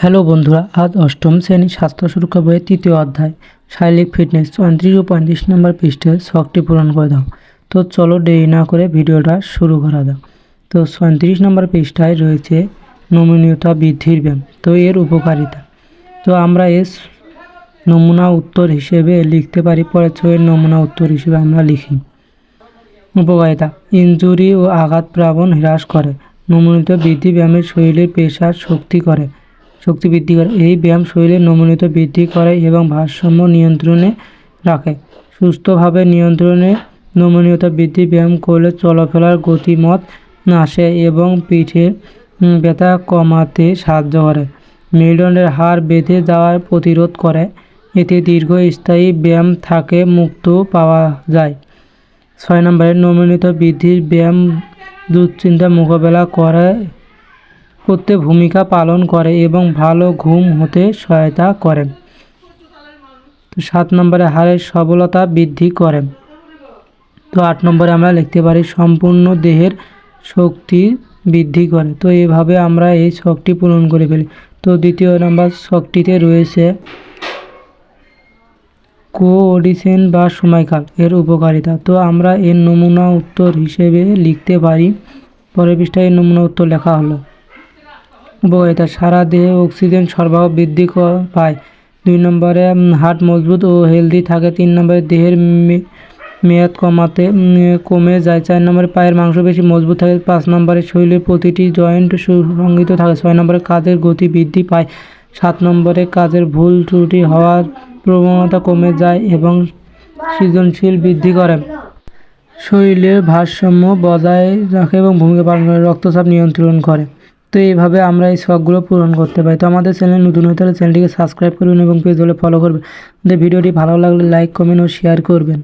Hello বন্ধুরা, আজ অষ্টম শ্রেণি স্বাস্থ্য সুরক্ষা বইয়ের তৃতীয় অধ্যায়, শারীরিক ফিটনেস, চৌত্রিশ ও পঁয়ত্রিশ নম্বর পৃষ্ঠের শখটি পূরণ করে দাও। তো চলো দেরি না করে ভিডিওটা শুরু করা যাক। তো পঁয়ত্রিশ নম্বর পৃষ্ঠায় রয়েছে নমনীয়তা বৃদ্ধির ব্যায়াম, তো এর উপকারিতা। তো আমরা এর নমুনা উত্তর হিসেবে লিখতে পারি, পরের ছবির নমুনা উত্তর হিসেবে আমরা লিখি। উপকারিতা, ইনজুরি ও আঘাত প্রাবণ হ্রাস করে। নমনীয়তা বৃদ্ধি ব্যায়ামের শরীরের পেশার শক্তি করে। শক্তি বৃদ্ধি করে। এই ব্যায়াম শরীরের নমনীয়তা বৃদ্ধি করে এবং ভারসাম্য নিয়ন্ত্রণে রাখে। সুস্থভাবে নিয়ন্ত্রণে নমনীয়তা বৃদ্ধি ব্যায়াম করলে চলাফেরার গতিমত আসে এবং পিঠের ব্যথা কমাতে সাহায্য করে। মেরুদণ্ডের হাড় বেঁধে যাওয়ার প্রতিরোধ করে। এতে দীর্ঘস্থায়ী ব্যায়াম থাকে মুক্ত পাওয়া যায়। ছয় নম্বরে নমনীয়তা বৃদ্ধির ব্যায়াম দুশ্চিন্তা মোকাবেলা করে করতে ভূমিকা পালন করে এবং ভালো ঘুম হতে সহায়তা করে। তো সাত নম্বরে হাড়ের সবলতা বৃদ্ধি করে। তো আট নম্বরে আমরা লিখতে পারি সম্পূর্ণ দেহের শক্তি বৃদ্ধি করে। তো এভাবে আমরা এই শখটি পূরণ করে ফেলি। তো দ্বিতীয় নম্বর শখটিতে রয়েছে কোঅর্ডিনেশন বা সময়কাল এর উপকারিতা। তো আমরা এর নমুনা উত্তর হিসেবে লিখতে পারি। পরের পৃষ্ঠায় এর নমুনা উত্তর লেখা হলো। উপকারিতা সারা দেহে অক্সিজেন সরবরাহ বৃদ্ধি পায়। দুই নম্বরে হার্ট মজবুত ও হেলদি থাকে। তিন নম্বরে, দেহের মেয়াদ কমাতে কমে যায়। চার নম্বরে, পায়ের মাংস বেশি মজবুত থাকে। পাঁচ নম্বরে, শরীরের প্রতিটি জয়েন্ট সুসংগঠিত থাকে। ছয় নম্বরে, কাজের গতি বৃদ্ধি পায়। সাত নম্বরে, কাজের ভুল ত্রুটি হওয়ার প্রবণতা কমে যায় এবং সৃজনশীল বৃদ্ধি করে। শরীরের ভারসাম্য বজায় রাখে এবং ভূমিকা পালন করে, রক্তচাপ নিয়ন্ত্রণ করে। তো এইভাবে আমরা এই শখগুলো পূরণ করতে পারি। তো আমাদের চ্যানেল নতুন হয়ে তাহলে চ্যানেলটিকে সাবস্ক্রাইব করবেন এবং পেজ হলে ফলো করবেন। ভিডিওটি ভালো লাগলে লাইক কমেন্ট ও শেয়ার করবেন।